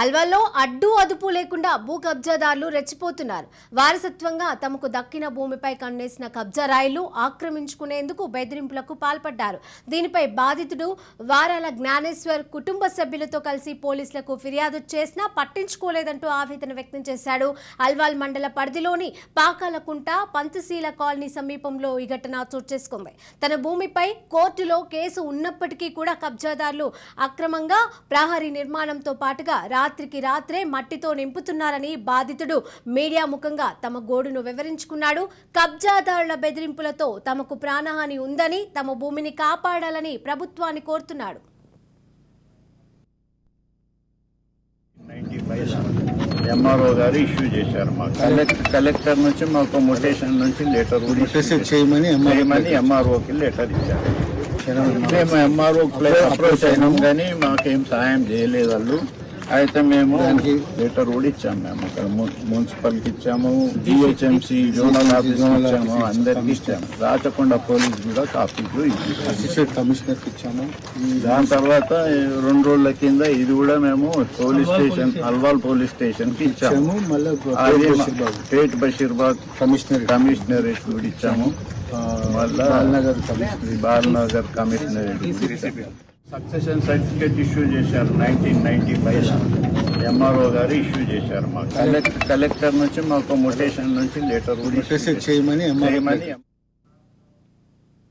అల్వాల్లో అడ్డు అదుపు లేకుండా భూ కబ్జాదారులు రెచ్చిపోతున్నారు. వారసత్వంగా తమకు దక్కిన భూమిపై కన్నేసిన కబ్జా రాయిలు ఆక్రమించుకునేందుకు బెదిరింపులకు పాల్పడ్డారు. దీనిపై బాధితుడు వారాల జ్ఞానేశ్వర్ కుటుంబ సభ్యులతో కలిసి పోలీసులకు ఫిర్యాదు చేసినా పట్టించుకోలేదంటూ ఆవేదన వ్యక్తం చేశాడు. అల్వాల్ మండల పరిధిలోని పాకాలకుంట పంచశీల కాలనీ సమీపంలో ఈ ఘటన చోటు చేసుకుంది. తన భూమిపై కోర్టులో కేసు ఉన్నప్పటికీ కూడా కబ్జాదారులు అక్రమంగా ప్రహరీ నిర్మాణంతో పాటుగా రాత్రికి రాత్రే మట్టితో నింపుతున్నారని బాధితుడు మీడియా ముఖంగా తమ గోడును వివరించుకున్నాడు. కబ్జాదారుల బెదిరింపులతో తమకు ప్రాణహాని ఉందని తమ భూమిని కాపాడాలని ప్రభుత్వాన్ని కోరుతున్నాడు. ఎంఆర్ఓ గారు ఇష్యూ చేశారు మాకు. కలెక్టర్ నుంచి మాకు మొటేషన్ నుంచి లెటర్ చేయమని చేయమని ఎంఆర్ఓకి లెటర్ ఇచ్చారు. మేము ఎంఆర్ఓ అప్రోచ్ అయినాం కానీ మాకేం సహాయం చేయలేదు వాళ్ళు. అయితే మేము లెటర్ కూడా ఇచ్చాము మేము. అక్కడ మున్సిపల్కి ఇచ్చాము జిహెచ్ఎంసి జోనల్ ఆఫీస్ ఇచ్చాము అందరికి ఇచ్చాము. రాచకొండ పోలీస్ కూడా కాపీలు ఇచ్చాము. అసిస్టెంట్ కమిషనర్కి ఇచ్చాము దాని తర్వాత రెండు రోజుల కింద ఇది కూడా మేము పోలీస్ స్టేషన్ అల్వాల్ పోలీస్ స్టేషన్కి ఇచ్చాము ఇచ్చాము అది బషీర్బాగ్ పేట్ బషీర్బాద్ కమిషనర్. కమిషనరేట్ కూడా ఇచ్చాము. మళ్ళా Balanagar commissioner. Balanagar commissionerate succession certificate issue చేశారు nineteen ninety five MRO garu issue చేశారు మాకు. కలెక్టర్ కలెక్టర్ నుంచి మాకు మొటేషన్ నుంచి లెటర్ కూడా చేయమని చేయమని